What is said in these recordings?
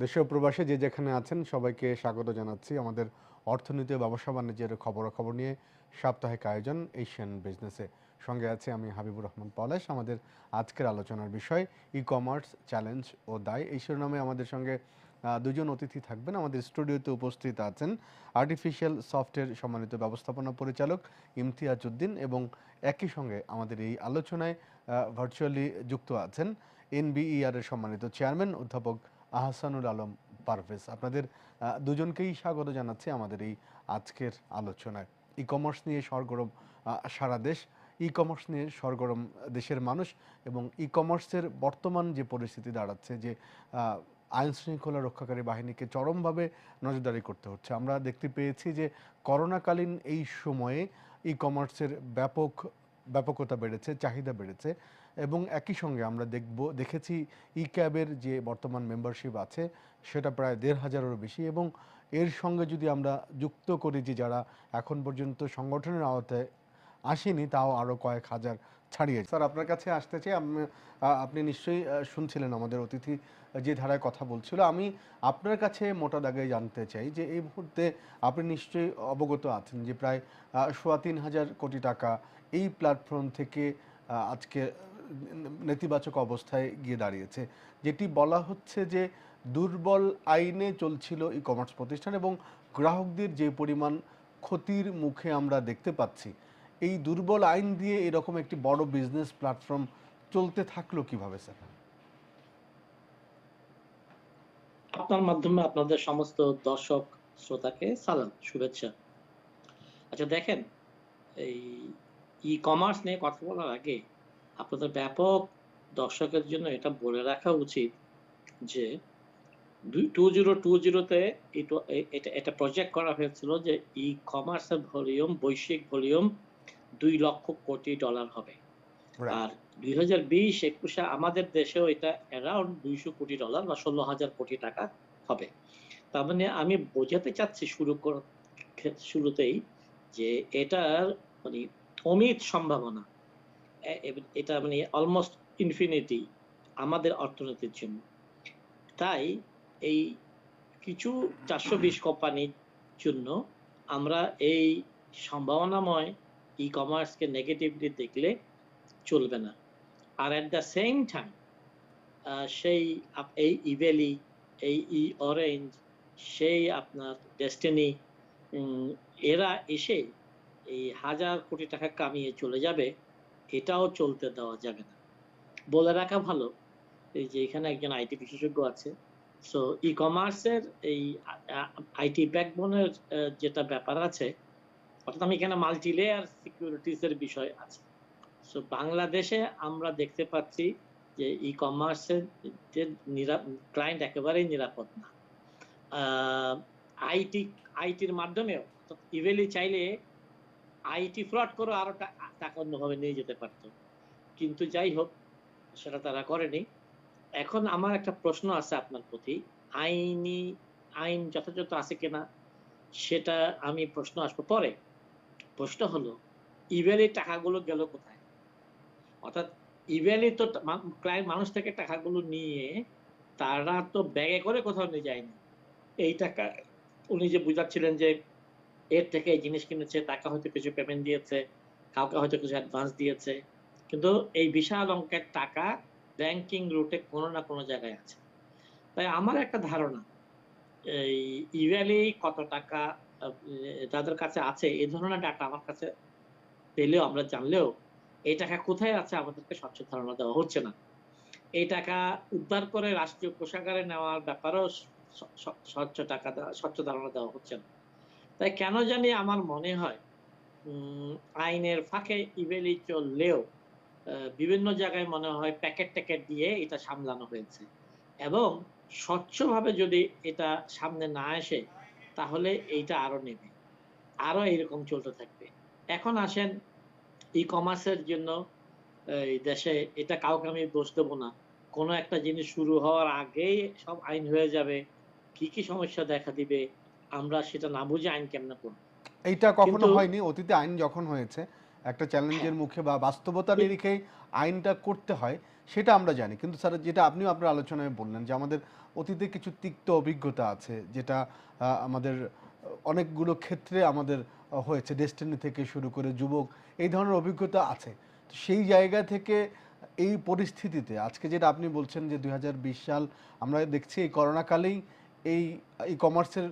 দেশীয় প্রবাসে যে যেখানে আছেন, সবাইকে স্বাগত জানাচ্ছি। আমাদের অর্থনীতি ও ব্যবসা বাণিজ্যের খবরাখবর নিয়ে সাপ্তাহিক আয়োজন এশিয়ান বিজনেসে। সঙ্গে আছে আমি হাবিবুর রহমান পলাশ। আমাদের আজকের আলোচনার বিষয় ই কমার্স চ্যালেঞ্জ ও দায়। এই শিরোনামে আমাদের সঙ্গে দুজন অতিথি থাকবেন। আমাদের স্টুডিওতে উপস্থিত আছেন আর্টিফিশিয়াল সফটওয়্যার সম্মানিত ব্যবস্থাপনা পরিচালক ইমতিয়াজ উদ্দিন এবং একই সঙ্গে আমাদের এই আলোচনায় ভার্চুয়ালি যুক্ত আছেন এনবিইআর এর সম্মানিত চেয়ারম্যান অধ্যাপক আহসানুল আলম পারভেজ। আপনাদের দুজনকেই স্বাগত জানাচ্ছি আমাদের এই আজকের আলোচনায়। ই কমার্স নিয়ে সরগরম সারা দেশ ই কমার্স নিয়ে সরগরম দেশের মানুষ এবং ই কমার্সের বর্তমান যে পরিস্থিতি দাঁড়াচ্ছে যে আইন শৃঙ্খলা রক্ষাকারী বাহিনীকে চরমভাবে নজরদারি করতে হচ্ছে। আমরা দেখতে পেয়েছি যে, করোনাকালীন এই সময়ে ই কমার্সের ব্যাপক, ব্যাপকতা বেড়েছে, চাহিদা বেড়েছে। এবং একই সঙ্গে আমরা দেখব, দেখেছি ই ক্যাবের যে বর্তমান মেম্বারশিপ আছে, সেটা প্রায় দেড় হাজারেরও বেশি এবং এর সঙ্গে যদি আমরা যুক্ত করি যে যারা এখন পর্যন্ত সংগঠনের আওতায় আসেনি, তাও আরও কয়েক হাজার ছাড়িয়ে স্যার, আপনার কাছে আসতে চাই আপনি নিশ্চয়ই শুনছিলেন আমাদের অতিথি যে ধারায় কথা বলছিল। আমি আপনার কাছে মোটা দাগে জানতে চাই যে এই মুহূর্তে আপনি নিশ্চয়ই অবগত আছেন যে প্রায় সোয়া তিন হাজার কোটি টাকা এই প্ল্যাটফর্ম থেকে আজকে নেতিবাচক অবস্থায় গিয়ে দাঁড়িয়েছে, যেটি বলা হচ্ছে যে দুর্বল আইনে চলছিল ই কমার্স প্রতিষ্ঠান এবং গ্রাহকদের যে পরিমাণ ক্ষতির মুখে আমরা দেখতে পাচ্ছি, এই দুর্বল আইন দিয়ে এরকম একটি বড় বিজনেস প্ল্যাটফর্ম চলতে থাকল কীভাবে, স্যার? আপনার মাধ্যমে আপনাদের সমস্ত দর্শক শ্রোতাকে সালাম, শুভেচ্ছা। আচ্ছা দেখেন, এই ই কমার্স নিয়ে কথা বলার আগে আপনাদের ব্যাপক দর্শকের জন্য এটা বলে রাখা উচিত যে টু জিরো টু জিরোতে এটা এটা প্রজেক্ট করা হয়েছিল যে ই কমার্সের ভলিউম বৈশ্বিক ভলিউম দুই লক্ষ কোটি ডলার হবে। আর দুই হাজার বিশ একুশে আমাদের দেশেও এটা অ্যারাউন্ড দুইশো কোটি ডলার বা ষোলো হাজার কোটি টাকা হবে। তার মানে আমি বোঝাতে চাচ্ছি শুরু কর শুরুতেই যে এটার মানে অমিত সম্ভাবনা। এটা মানে অলমোস্ট ইনফিনিটি আমাদের অর্থনীতির জন্য। তাই এই কিছু চারশো বিশ কোম্পানির জন্য আমরা এই সম্ভাবনাময় ই কমার্সকে নেগেটিভলি দেখলে চলবে না। আর অ্যাট দ্য সেম টাইম সেই এই ইভেলি এই ই অরেঞ্জ সেই আপনার ডেস্টিনি এরা এসে এই হাজার কোটি টাকা কামিয়ে চলে যাবে। এটাও চলতে দেওয়া যাবে না। বলে রাখা ভালো, এই যে এখানে একজন আইটি বিশেষজ্ঞ আছে। সো ই কমার্সের এই আইটি ব্যাকবোনের যেটা ব্যাপার আছে, অর্থাৎ আমি এখানে মাল্টি লেয়ার সিকিউরিটিস এর বিষয় আছে। সো বাংলাদেশে আমরা দেখতে পাচ্ছি যে ই কমার্সের যে ক্লায়েন্ট একেবারেই নিরাপদ না। আইটি, আইটির মাধ্যমেও ইভেলি চাইলে আইটি ফ্রড করে আরও টাকা অন্যভাবে নিয়ে যেতে পারত। কিন্তু যাই হোক, সেটা তারা করেনি। এখন আমার একটা প্রশ্ন আছে আপনার প্রতি। আইনি আইন যথাযথ আছে কিনা, সেটা আমি প্রশ্ন আসব পরে। প্রশ্ন হলো ইভেলি টাকাগুলো গেল কোথায়? অর্থাৎ ইভেলি তো ক্লায়েন্ট মানুষ থেকে টাকাগুলো নিয়ে তারা তো ব্যাগে করে কোথাও নিয়ে যায়নি। এই টাকা, উনি যে বুঝাচ্ছিলেন যে এর থেকে এই জিনিস কিনেছে, টাকা হয়তো কিছু পেমেন্ট দিয়েছে, কাউকে হয়তো কিছু অ্যাডভান্স দিয়েছে। কিন্তু এই বিশাল অঙ্কের টাকা ব্যাংকিং রুটে কোনো না কোনো জায়গায় আছে। তাই আমার একটা ধারণা, এই ইভ্যালি কত টাকা যাদের কাছে আছে, এই ধরনের ডাটা আমার কাছে পেলেও, আমরা জানলেও, এই টাকা কোথায় আছে আমাদেরকে স্বচ্ছ ধারণা দেওয়া হচ্ছে না। এই টাকা উদ্ধার করে রাষ্ট্রীয় কোষাগারে নেওয়ার ব্যাপারেও স্বচ্ছ টাকা স্বচ্ছ ধারণা দেওয়া হচ্ছে না। তাই কেন জানি আমার মনে হয় আইনের ফাঁকে ইভেলি চললেও বিভিন্ন জায়গায় মনে হয় প্যাকেট ট্যাকেট দিয়ে এটা সামলানো হয়েছে। এবং স্বচ্ছভাবে যদি এটা সামনে না আসে, তাহলে এইটা আরও নেবে। আরও এরকম চলতে থাকবে। এখন আসেন ই কমার্সের জন্য, এই দেশে এটা কাউকে আমি দোষ দেবো না। কোনো একটা জিনিস শুরু হওয়ার আগেই সব আইন হয়ে যাবে। কি কি সমস্যা দেখা দিবে? আমরা সেটা না বুঝে আইন কেমনে করব? এইটা কখনো হয়নি অতীতে আইন যখন হয়েছে একটা চ্যালেঞ্জের মুখে বা বাস্তবতা নিরিখে আইনটা করতে হয় সেটা আমরা জানি। কিন্তু স্যার যেটা আপনিও আপনার আলোচনায় বললেন যে আমাদের অতীতে কিছু তিক্ত অভিজ্ঞতা আছে যেটা আমাদের অনেকগুলো ক্ষেত্রে আমাদের হয়েছে। ডেস্টিনি থেকে শুরু করে যুবক এই ধরনের অভিজ্ঞতা আছে। তো সেই জায়গা থেকে এই পরিস্থিতিতে আজকে যেটা আপনি বলছেন যে দুই হাজার বিশ সাল আমরা দেখছি এই করোনাকালেই এই ই কমার্সের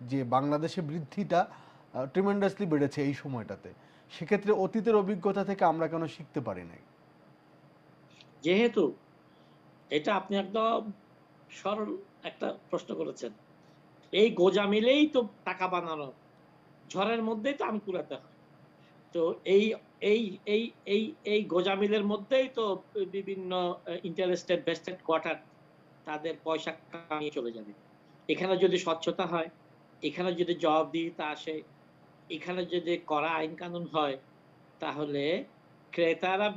যে বাংলাদেশে বৃদ্ধিটা ট্রিমেন্ডাসলি বেড়েছে এই সময়টাতে। সেক্ষেত্রে অতীতের অভিজ্ঞতা থেকে আমরা কেন শিখতে পারি নাই? যেহেতু এটা আপনি একদম সরল একটা প্রশ্ন করেছেন। এই গোজা মিলেই তো টাকা বানানো। ঝড়ের মধ্যেই তো আম কুড়াতে হয়। তো এই এই এই এই এই গোজা মিলের মধ্যেই তো বিভিন্ন ইন্টারেস্টেড ভেস্টেড কোয়ার্টার তাদের পয়সা কামিয়ে চলে যাবে। এখানে যদি স্বচ্ছতা হয় এখানে যদি জবাবদিহিতা আসে, এখানে যদি করা আইন কানুন হয়, তাহলে ক্রেতারা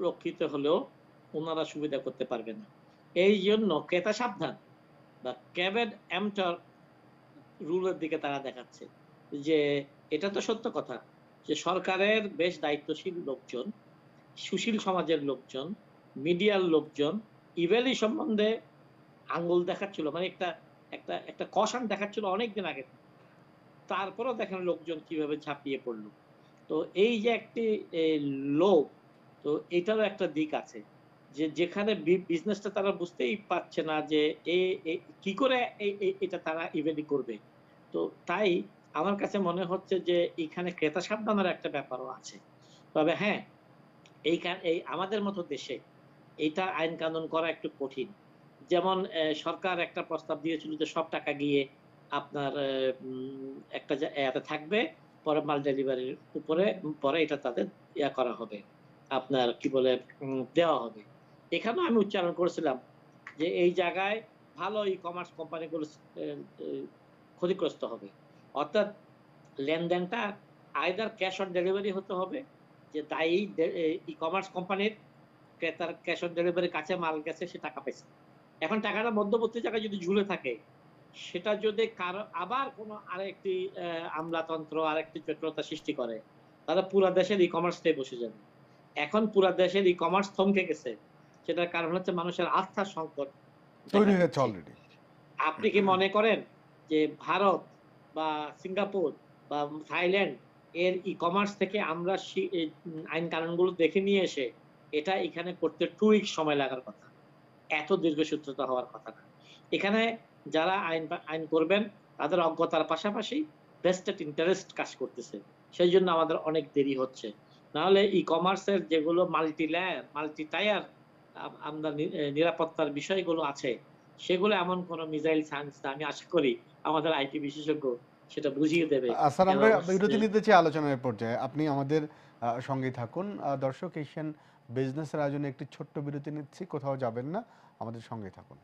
রক্ষিত হলেও ওনারা সুবিধা করতে পারবে না। এই জন্য ক্রেতা সাবধান। বা ক্যাবেড অ্যামটার রুলের দিকে তারা দেখাচ্ছে যে, এটা তো সত্য কথা যে সরকারের বেশ দায়িত্বশীল লোকজন, সুশীল সমাজের লোকজন, মিডিয়ার লোকজন, ইভেলি সম্বন্ধে আঙ্গুল দেখাচ্ছিল। মানে একটা একটা একটা কষান দেখাচ্ছিল অনেকদিন আগে। তারপরেও দেখেন লোকজন কীভাবে ঝাঁপিয়ে পড়ল। তো এই যে একটি লোভ তো এটারও একটা দিক আছে যে যেখানে বিজনেসটা তারা বুঝতেই পারছে না যে এ কি করে এটা তারা ইভেন্টই করবে। তো তাই আমার কাছে মনে হচ্ছে যে এখানে ক্রেতা সাবধানের একটা ব্যাপারও আছে। তবে হ্যাঁ এই কা- এই আমাদের মতো দেশে এটা আইন কানুন করা একটু কঠিন। যেমন সরকার একটা প্রস্তাব দিয়েছিল যে সব টাকা গিয়ে আপনার একটা এতে থাকবে, পরে মাল ডেলিভারির উপরে, পরে এটা তাদের ইয়া করা হবে, আপনার কি বলে দেওয়া হবে। এখানেও আমি উচ্চারণ করেছিলাম যে এই জায়গায় ভালো ই কমার্স কোম্পানিগুলো ক্ষতিগ্রস্ত হবে। অর্থাৎ লেনদেনটা আইদার ক্যাশ অন ডেলিভারি হতে হবে, যে দায়ী ই কমার্স কোম্পানির ক্রেতার ক্যাশ অন ডেলিভারি কাছে মাল গেছে, সে টাকা পেয়েছে এখন টাকাটা মধ্যবর্তী জায়গায় যদি ঝুলে থাকে সেটা যদি কারও আবার কোনো আরেকটি আমলাতন্ত্র আরেকটি জটিলতা সৃষ্টি করে তাহলে পুরা দেশের ই কমার্সটাই বসে যাবে। এখন পুরা দেশের ই কমার্স থমকে গেছে সেটার কারণ হচ্ছে মানুষের আস্থার সংকট। তৈরি হয়েছে অলরেডি আপনি কি মনে করেন যে ভারত বা সিঙ্গাপুর বা থাইল্যান্ড এর ই কমার্স থেকে আমরা আইন কানুনগুলো দেখে নিয়ে এসে এটা এখানে করতে টু উইক সময় লাগার কথা? এত দীর্ঘসূত্রতা হওয়ার কথা না। এখানে যারা আইন আইন করবেন তাদের অজ্ঞতার পাশাপাশি ভেস্টেড ইন্টারেস্ট কাজ করতেছে। সেই জন্য আমাদের অনেক দেরি হচ্ছে। নাহলে ই কমার্সের যেগুলো মাল্টি ল্যার মাল্টি টায়ার আমরা নিরাপত্তার বিষয়গুলো আছে সেগুলো এমন কোন মিসাইল সায়েন্স আমি আশা করি আমাদের আইটি বিশেষজ্ঞ সেটা বুঝিয়ে দেবে। স্যার আমরা বিরতি নিতে চাই আলোচনার পর্যায়ে। আপনি আমাদের আহ, সঙ্গেই থাকুন। দর্শক এশিয়ান বিজনেসের আয়োজনে একটি ছোট্ট বিরতি নিচ্ছি কোথাও যাবেন না আমাদের সঙ্গে থাকুন।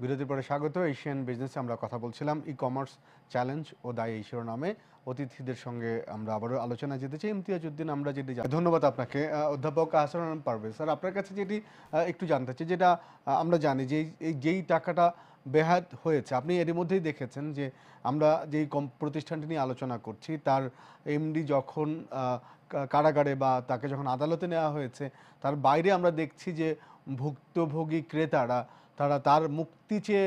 বিরতির পরে স্বাগত। এশিয়ান বিজনেসে আমরা কথা বলছিলাম ই কমার্স চ্যালেঞ্জ ও দায় এই শিরোনামে। অতিথিদের সঙ্গে আমরা আবারও আলোচনা যেতে চাই। ইমতিয়াজ উদ্দিন, আমরা যেটি ধন্যবাদ আপনাকে অধ্যাপক আহসান পারভেজ। স্যার, আপনার কাছে যেটি একটু জানতে চাই, যেটা আমরা জানি যে যেই টাকাটা বেহাত হয়েছে, আপনি এর মধ্যেই দেখেছেন যে আমরা যেই কম প্রতিষ্ঠানটি নিয়ে আলোচনা করছি, তার এমডি যখন কারাগারে বা তাকে যখন আদালতে নেওয়া হয়েছে, তার বাইরে আমরা দেখছি যে ভুক্তভোগী ক্রেতারা তারা তার মুক্তি চেয়ে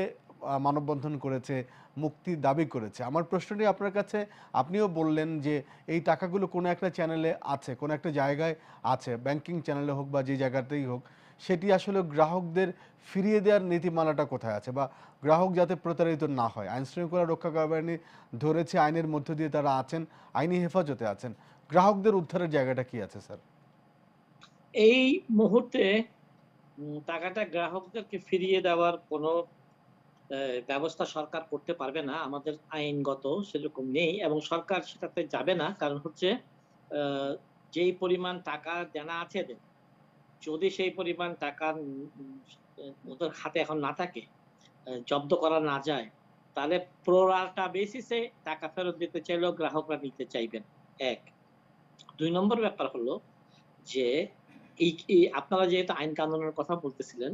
মানববন্ধন করেছে মুক্তির দাবি করেছে। আমার প্রশ্নটি আপনার কাছে, আপনিও বললেন যে এই টাকাগুলো কোনো একটা চ্যানেলে আছে, কোনো একটা জায়গায় আছে ব্যাংকিং চ্যানেলে হোক বা যে জায়গাতেই হোক, সেটি আসলে গ্রাহকদের ফিরিয়ে দেওয়ার নীতিমালাটা কোথায় আছে? বা গ্রাহক যাতে প্রতারিত না হয় আইন শৃঙ্খলা রক্ষা বাহিনী ধরেছে আইনের মধ্য দিয়ে তারা আছেন, আইনি হেফাজতে আছেন। গ্রাহকদের উদ্ধারের জায়গাটা কি আছে, স্যার? এই মুহূর্তে টাকাটা গ্রাহকদেরকে ফিরিয়ে দেওয়ার কোনো ব্যবস্থা সরকার করতে পারবে না? আমাদের আইনগত সেরকম নেই এবং সরকার সেটাতে যাবে না। কারণ হচ্ছে যেই পরিমাণ টাকা দেনা আছে যদি সেই পরিমাণ টাকা ওদের হাতে এখন না থাকে জব্দ করা না যায়, তাহলে প্রোরাটা বেসিসে টাকা ফেরত দিতে চাইলেও গ্রাহকরা নিতে চাইবেন এক। দুই নম্বর ব্যাপার হলো যে এই আপনারা যেহেতু আইন কানুনের কথা বলতেছিলেন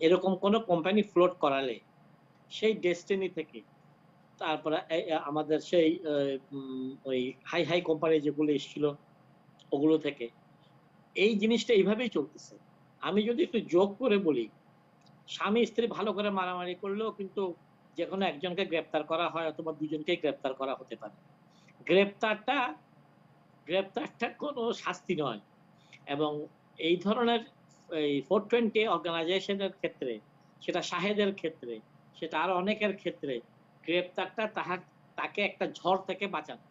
এরকম কোন কোম্পানি ফ্লোট করালে সেই ডেস্টিনি থেকে তারপরে আমাদের সেই ওই হাই হাই কোম্পানি যেগুলো এসেছিল, ওগুলো থেকে এই জিনিসটা এইভাবেই চলতেছে। আমি যদি একটু যোগ করে বলি, স্বামী স্ত্রী ভালো করে মারামারি করলেও কিন্তু যে কোনো একজনকে গ্রেপ্তার করা হয় অথবা দুজনকে গ্রেপ্তার করা হতে পারে। গ্রেপ্তারটা গ্রেপ্তারটা কোনো শাস্তি নয়। এবং এই ধরনের, এই ফোর টোয়েন্টি অর্গানাইজেশনের ক্ষেত্রে, সেটা শাহেদের ক্ষেত্রে, সেটা আরও অনেকের ক্ষেত্রে, গ্রেপ্তারটা তাহার তাকে একটা ঝড় থেকে বাঁচানো।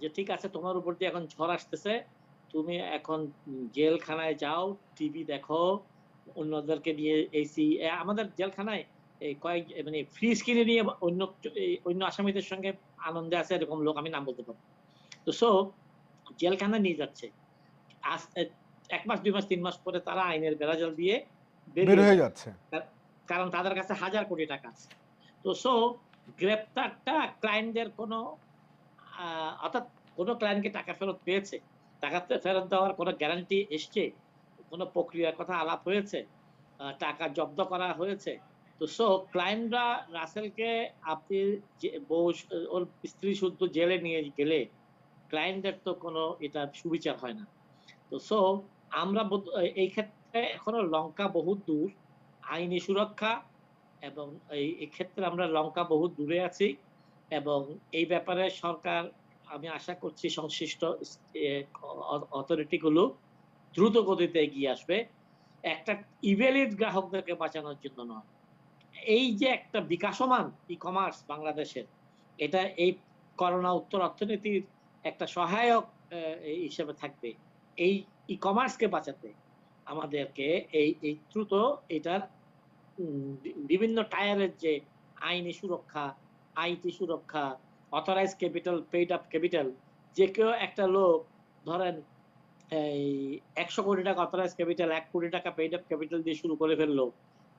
যে ঠিক আছে, তোমার উপর দিয়ে এখন ঝড় আসতেছে, তুমি এখন জেলখানায় যাও, টিভি দেখো, অন্যদেরকে নিয়ে এসি আমাদের জেলখানায় এই কয়েক মানে ফ্রি স্ক্রিনে নিয়ে অন্য অন্য আসামিদের সঙ্গে আনন্দে আছে, এরকম লোক আমি নাম বলতে পারব। তো সো জেলখানায় নিয়ে যাচ্ছে। এক মাস দুই মাস তিন মাস পরে তারা আইনের বেড়াজাল দিয়ে বের হয়ে যাচ্ছে। কারণ তাদের কাছে হাজার কোটি টাকা আছে। তো সো গ্রেপ্তারটা ক্লায়েন্টদের কোনো অর্থাৎ কোনো ক্লায়েন্টকে টাকা ফেরত পেয়েছে টাকা ফেরত দেওয়ার কোনো গ্যারান্টি এসছে কোনো প্রক্রিয়ার কথা আলাপ হয়েছে টাকা জব্দ করা হয়েছে তো সো ক্লায়েন্টরা রাসেলকে আপনি যে বউ ওর স্ত্রী শুদ্ধ জেলে নিয়ে গেলে ক্লায়েন্টের তো কোনো এটা সুবিচার হয় না। তো সো আমরা এই ক্ষেত্রে এখনও লঙ্কা বহুত দূর। আইনি সুরক্ষা এবং এই ক্ষেত্রে আমরা লঙ্কা বহুত দূরে আছি এবং এই ব্যাপারে সরকার, আমি আশা করছি সংশ্লিষ্ট অথরিটি গুলো দ্রুত গতিতে এগিয়ে আসবে। একটা ইভেলিট গ্রাহকদেরকে বাঁচানোর জন্য নয়। এই যে একটা বিকাশমান ই কমার্স বাংলাদেশের, এটা এই করোনা উত্তর অর্থনীতির একটা সহায়ক হিসেবে থাকবে। এই ই কমার্সকে বাঁচাতে? আমাদেরকে এই এই দ্রুত এটার বিভিন্ন টায়ারের যে আইনি সুরক্ষা আইটি সুরক্ষা authorise capital paid up capital যে কেউ একটা লোক, ধরেন, এই একশো কোটি টাকা অথরাইজ ক্যাপিটাল এক কোটি টাকা পেইড আপ ক্যাপিটাল দিয়ে শুরু করে ফেলল,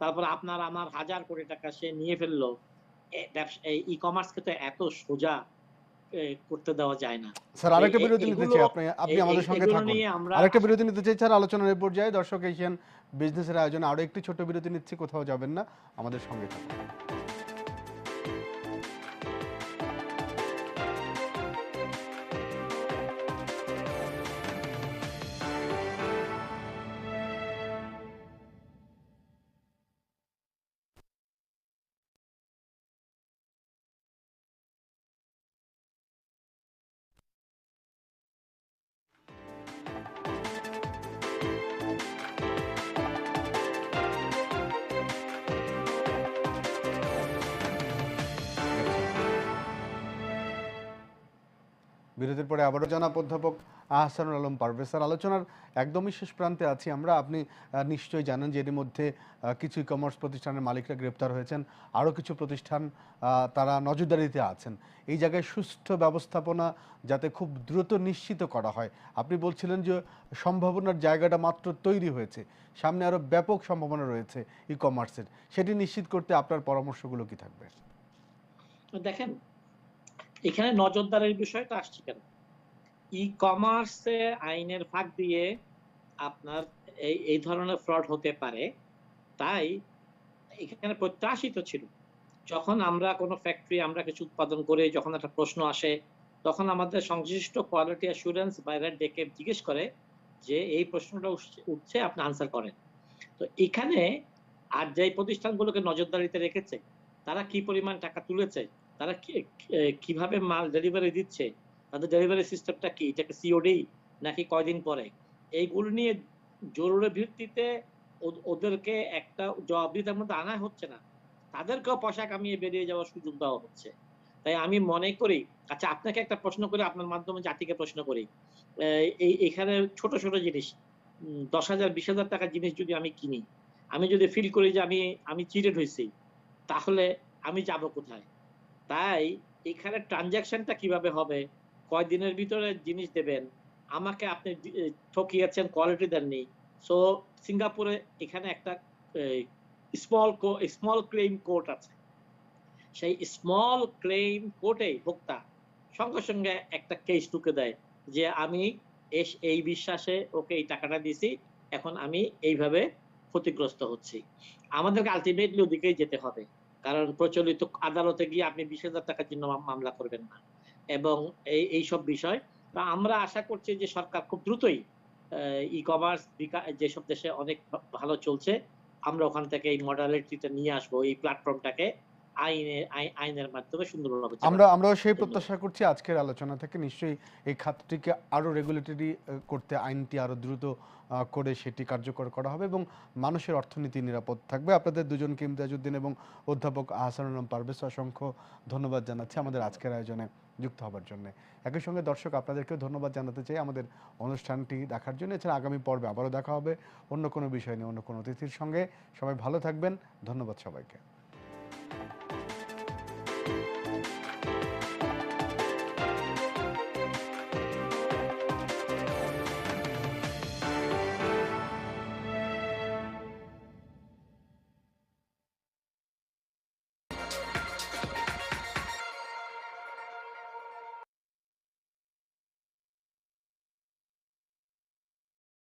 তারপর আপনার, আমার হাজার কোটি টাকা সে নিয়ে ফেলল এই ই কমার্সকে তো এত সোজা করতে দেওয়া যায় না। স্যার আরেকটা বিরতি নিতে চাই আপনি আপনি আমাদের সঙ্গে থাকুন। আরেকটা বিরতি নিতে চাই স্যার আলোচনার এই পর্যায়ে দর্শক এশিয়ান বিজনেসের আয়োজনে আরও একটি ছোট বিরতি নিচ্ছি কোথাও যাবেন না আমাদের সঙ্গে থাকুন। বিরতির পরে আবারও জানাব অধ্যাপক আহসানুল আলম পারভেজ। স্যার, আলোচনার একদমই শেষ প্রান্তে আছি আমরা। আপনি নিশ্চয়ই জানেন যে এর মধ্যে কিছু কমার্স প্রতিষ্ঠানের মালিকরা গ্রেপ্তার হয়েছেন। আরও কিছু প্রতিষ্ঠান তারা নজরদারিতে আছেন। এই জায়গায় সুষ্ঠু ব্যবস্থাপনা যাতে খুব দ্রুত নিশ্চিত করা হয়। আপনি বলছিলেন যে সম্ভাবনার জায়গাটা মাত্র তৈরি হয়েছে। সামনে আরও ব্যাপক সম্ভাবনা রয়েছে ই কমার্সের সেটি নিশ্চিত করতে আপনার পরামর্শগুলো কি থাকবে? দেখেন এখানে নজরদারির বিষয়টা আসছে কেন? ই কমার্সে আইনের ফাঁক দিয়ে আপনার এই এই ধরনের ফ্রড হতে পারে, তাই এখানে প্রত্যাশিত ছিল। যখন আমরা কোনো ফ্যাক্টরি আমরা কিছু উৎপাদন করে, যখন একটা প্রশ্ন আসে, তখন আমাদের সংশ্লিষ্ট কোয়ালিটি অ্যাসুরেন্স বাইরে ডেকে জিজ্ঞেস করে যে এই প্রশ্নটা উঠছে- আপনি আনসার করেন। তো এখানে আর যে প্রতিষ্ঠানগুলোকে নজরদারিতে রেখেছে, তারা কি পরিমাণ টাকা তুলেছে তারা কীভাবে মাল ডেলিভারি দিচ্ছে? তাদের ডেলিভারি সিস্টেমটা কি? এটাকে সিওডি নাকি কয়দিন পরে? এইগুলো নিয়ে জরুরি ভিত্তিতে ওদেরকে একটা জবাবদিহিতার মধ্যে আনা হচ্ছে না। তাদেরকেও পয়সা কামিয়ে বেরিয়ে যাওয়ার সুযোগ দেওয়া হচ্ছে। তাই আমি মনে করি আচ্ছা আপনাকে একটা প্রশ্ন করে, আপনার মাধ্যমে জাতিকে প্রশ্ন করি। এই- এখানে ছোট ছোট জিনিস দশ হাজার, বিশ হাজার টাকার জিনিস যদি আমি কিনি, আমি যদি ফিল করি যে আমি আমি চিটেড হয়েছি তাহলে আমি যাব কোথায়? তাই এখানে ট্রানজাকশনটা কীভাবে হবে? কয় দিনের ভিতরে জিনিস দেবেন? আমাকে আপনি ঠকিয়েছেন কোয়ালিটি দেননি। সো সিঙ্গাপুরে এখানে একটা স্মল স্মল ক্লেম কোর্ট আছে। সেই স্মল ক্লেম কোর্টে ভোক্তা সঙ্গে সঙ্গে একটা কেস ঢুকে দেয় যে আমি এস- এই বিশ্বাসে ওকে এই টাকাটা দিছি এখন আমি এইভাবে ক্ষতিগ্রস্ত হচ্ছি। আমাদেরকে আলটিমেটলি ওদিকেই যেতে হবে। কারণ প্রচলিত আদালতে গিয়ে আপনি বিশ হাজার টাকার জন্য মামলা করবেন না। এবং এই এইসব বিষয়, তা আমরা আশা করছি যে সরকার খুব দ্রুতই ই কমার্স যেসব দেশে অনেক ভালো চলছে, আমরা ওখান থেকে এই মডালিটিটা নিয়ে আসব, এই প্ল্যাটফর্মটাকে আইনে আই- আইনের মাধ্যমে সুন্দরভাবে আমরা আমরাও সেই প্রত্যাশা করছি আজকের আলোচনা থেকে। নিশ্চয়ই এই খাতটিকে আরও রেগুলেটরি করতে আইনটি আরও দ্রুত করে সেটি কার্যকর করা হবে এবং মানুষের অর্থনীতি নিরাপদ থাকবে। আপনাদের দুজনকে ইমতিয়াজউদ্দিন এবং অধ্যাপক আহসানুল আলম পারভেজ অসংখ্য ধন্যবাদ জানাচ্ছি আমাদের আজকের আয়োজনে যুক্ত হবার জন্য। একই সঙ্গে দর্শক আপনাদেরকেও ধন্যবাদ জানাতে চাই আমাদের অনুষ্ঠানটি দেখার জন্য। এছাড়া আগামী পর্বে আবারও দেখা হবে অন্য কোনো বিষয় নিয়ে অন্য কোনো অতিথির সঙ্গে। সবাই ভালো থাকবেন। ধন্যবাদ সবাইকে।